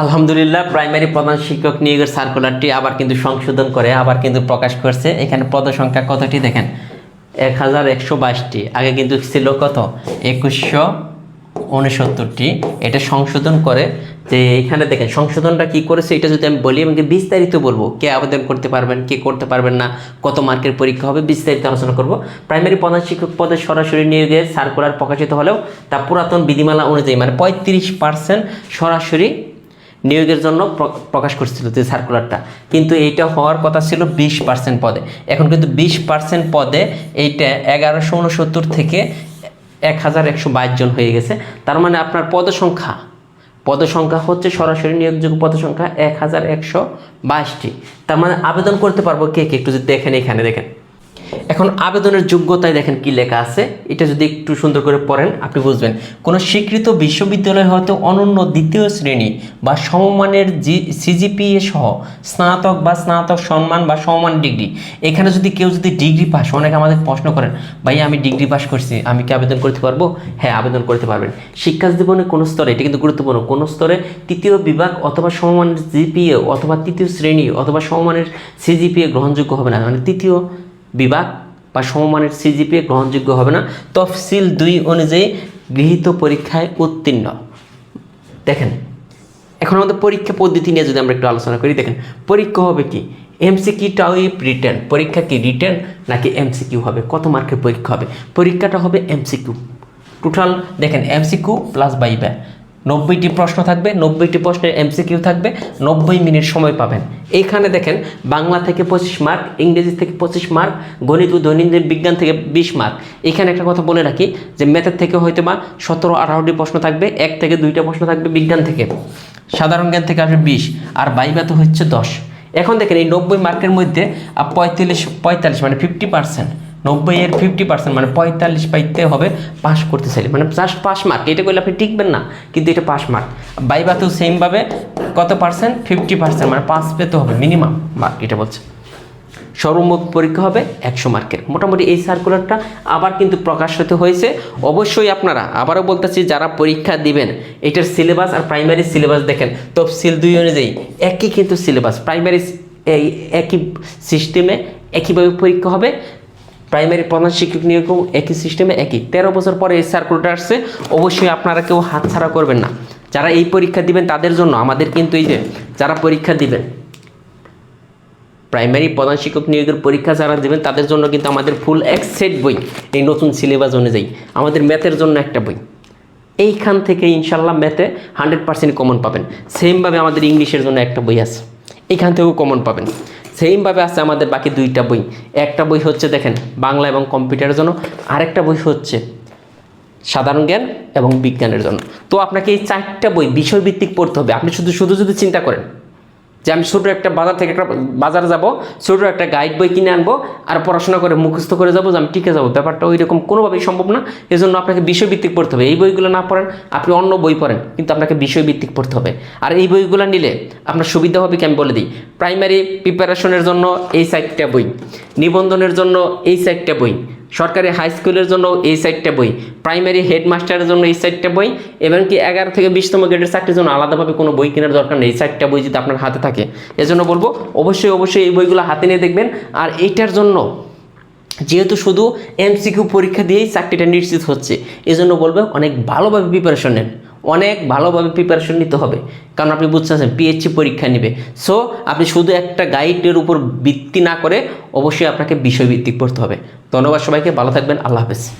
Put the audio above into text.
আলহামদুলিল্লাহ প্রাইমারি প্রধান শিক্ষক নিয়োগের সার্কুলারটি আবার কিন্তু সংশোধন করে, আবার কিন্তু প্রকাশ করছে। এখানে পদ সংখ্যা কতটি দেখেন? এক হাজার একশো বাইশটি। আগে কিন্তু ছিল কত? একুশশো উনসত্তরটি। এটা সংশোধন করে যে এখানে দেখেন, সংশোধনটা কি করেছে এটা যদি আমি বলি আমাকে বিস্তারিত বলব। কে আবেদন করতে পারবেন, কে করতে পারবেন না, কত মার্কের পরীক্ষা হবে, বিস্তারিত আলোচনা করব। প্রাইমারি প্রধান শিক্ষক পদে সরাসরি নিয়োগের সার্কুলার প্রকাশিত হলেও তা পুরাতন বিধিমালা অনুযায়ী মানে পঁয়ত্রিশ পার্সেন্ট সরাসরি নিয়োগের জন্য প্র- প্রকাশ করছিল যে সার্কুলারটা কিন্তু এইটা হওয়ার কথা ছিল বিশ পার্সেন্ট পদে। এখন কিন্তু বিশ পার্সেন্ট পদে এইটা এগারোশো উনসত্তর থেকে এক হাজার একশো বাইশ জন হয়ে গেছে। তার মানে আপনার পদসংখ্যা। পদসংখ্যা হচ্ছে সরাসরি নিয়োগযোগ্য পদসংখ্যা এক হাজার একশো বাইশটি তার মানে আবেদন করতে পারব কে কে? একটু যদি দেখেন এখানে, দেখেন। এখন আবেদনের যোগ্যতায় দেখেন কি লেখা আছে। এটা যদি একটু সুন্দর করে পড়েন, আপনি বুঝবেন। কোনো স্বীকৃত বিশ্ববিদ্যালয় হয়তো অনন্য দ্বিতীয় শ্রেণি বা সমমানের সিজিপিএ সহ স্নাতক বা স্নাতক সম্মান বা সমমান ডিগ্রি। এখানে যদি কেউ যদি ডিগ্রি পাস, অনেকে আমাদের প্রশ্ন করেন, ভাই, আমি ডিগ্রি পাস করছি, আমি কি আবেদন করতে পারব? হ্যাঁ আবেদন করতে পারবেন। শিক্ষা জীবনে কোনো স্তরে, এটা কিন্তু গুরুত্বপূর্ণ, কোনো স্তরে তৃতীয় বিভাগ অথবা সমমানের জিপিএ অথবা তৃতীয় শ্রেণি অথবা সমমানের সিজিপিএ গ্রহণযোগ্য হবে না। মানে তৃতীয় বিভাগ বা সমমানের সিজিপিএ গ্রহণযোগ্য হবে না। তফসিল দুই অনুযায়ী গৃহীত পরীক্ষায় উত্তীর্ণ। দেখেন, এখন আমাদের পরীক্ষা পদ্ধতি নিয়ে যদি আমরা একটু আলোচনা করি, দেখেন, পরীক্ষা হবে কি? এমসিকিউটাও রিটার্ন। পরীক্ষা কি রিটার্ন নাকি এমসিকিউ হবে? কত মার্কের পরীক্ষা হবে? পরীক্ষাটা হবে এমসিকিউ টোটাল দেখেন এমসিকিউ প্লাস বাইবা নব্বইটি প্রশ্ন থাকবে, নব্বইটি প্রশ্নের এমসিকিউ থাকবে, নব্বই মিনিট সময় পাবেন। এইখানে দেখেন, বাংলা থেকে পঁচিশ মার্ক, ইংরেজি থেকে পঁচিশ মার্ক, গণিত ও দৈনন্দিন বিজ্ঞান থেকে বিশ মার্ক। এখানে একটা কথা বলে রাখি, যে ম্যাথের থেকে হয়তো বা সতেরো আঠারোটি প্রশ্ন থাকবে, এক থেকে দুইটা প্রশ্ন থাকবে বিজ্ঞান থেকে। সাধারণ জ্ঞান থেকে আসবে বিশ, আর বাইবা তো হচ্ছে দশ। এখন দেখেন, এই নব্বই মার্কের মধ্যে পঁয়তাল্লিশ পঁয়তাল্লিশ মানে ফিফটি পার্সেন্ট নব্বই এর ফিফটি পার্সেন্ট মানে পঁয়তাল্লিশ পাইতে হবে পাস করতে চাইলে। মানে জাস্ট পাস মার্ক এটা করলে আপনি টিকবেন না, কিন্তু এটা পাস মার্ক বাইবাতেও সেমভাবে কত পার্সেন্ট ফিফটি পার্সেন্ট মানে পাস পেতে হবে মিনিমাম মার্ক এটা বলছে। সর্বমোট পরীক্ষা হবে একশো মার্কের। মোটামুটি এই সার্কুলারটা আবার কিন্তু প্রকাশিত হয়েছে। অবশ্যই আপনারা, আবারও বলতেছি, যারা পরীক্ষা দিবেন, এটার সিলেবাস আর প্রাইমারি সিলেবাস দেখেন। তফসিল দুই অনুযায়ী একই কিন্তু সিলেবাস প্রাইমারি এই একই সিস্টেমে একইভাবে পরীক্ষা হবে। প্রাইমারি প্রধান শিক্ষক নিয়োগও একই সিস্টেমে একই। তেরো বছর পরে এই সার্কুলারটা আসছে, অবশ্যই আপনারা কেউ হাতছাড়া করবেন না। যারা এই পরীক্ষা দিবেন তাদের জন্য, আমাদের কিন্তু এই যে, যারা পরীক্ষা দিবেন প্রাইমারি প্রধান শিক্ষক নিয়োগের পরীক্ষা যারা দেবেন, তাদের জন্য কিন্তু আমাদের ফুল এক সেট বই, এই নতুন সিলেবাস অনুযায়ী, আমাদের ম্যাথের জন্য একটা বই। এইখান থেকে ইনশাল্লাহ ম্যাথে হান্ড্রেড পার্সেন্ট কমন পাবেন। সেমভাবে আমাদের ইংলিশের জন্য একটা বই আছে। এইখান থেকেও কমন পাবেন। সেমভাবে আছে আমাদের বাকি দুইটা বই। একটা বই হচ্ছে দেখেন বাংলা এবং কম্পিউটারের জন্য, আরেকটা বই হচ্ছে সাধারণ জ্ঞান এবং বিজ্ঞানের জন্য। তো আপনাকে এই চারটা বই বিষয়ভিত্তিক পড়তে হবে। আপনি শুধু শুধু যদি চিন্তা করেন যে আমি ছোটো একটা বাজার থেকে একটা বাজার যাব, ছোটো একটা গাইড বই কিনে আনব আর পড়াশোনা করে মুখস্থ করে যাব যে আমি টিকে যাব। ব্যাপারটা ওই রকম কোনোভাবেই সম্ভব না। এজন্য আপনাকে বিষয়ভিত্তিক পড়তে হবে। এই বইগুলো না পড়েন, আপনি অন্য বই পড়েন, কিন্তু আপনাকে বিষয়ভিত্তিক পড়তে হবে। আর এই বইগুলো নিলে আপনার সুবিধা হবে কি আমি বলে দিই। প্রাইমারি প্রিপারেশনের জন্য এই সাইডটা বই, নিবন্ধনের জন্য এই সাইডটা বই সরকারি হাই স্কুলের জন্য এই সাইডটা বই প্রাইমারি হেডমাস্টারের জন্য এই সাইডটা বই, এবং কি এগারো থেকে বিশতম গ্রেডের চাকরির জন্য আলাদাভাবে কোনো বই কেনার দরকার নেই। এই সাইডটা বই যদি আপনার হাতে থাকে, এজন্য বলব অবশ্যই অবশ্যই এই বইগুলো হাতে নিয়ে দেখবেন। আর এইটার জন্য যেহেতু শুধু এমসিকিউ পরীক্ষা দিয়েই চাকরিটা নিশ্চিত হচ্ছে, এজন্য বলবে অনেক ভালোভাবে প্রিপারেশন নেন। অনেক ভালোভাবে প্রিপারেশন নিতে হবে। কারণ আপনি বুঝতেছেন পিএইচসি পরীক্ষা নেবে। সো আপনি শুধু একটা গাইডের উপর ভিত্তি না করে অবশ্যই আপনাকে বিষয়ভিত্তিক পড়তে হবে। ধন্যবাদ সবাইকে, ভালো থাকবেন, আল্লাহ হাফেজ।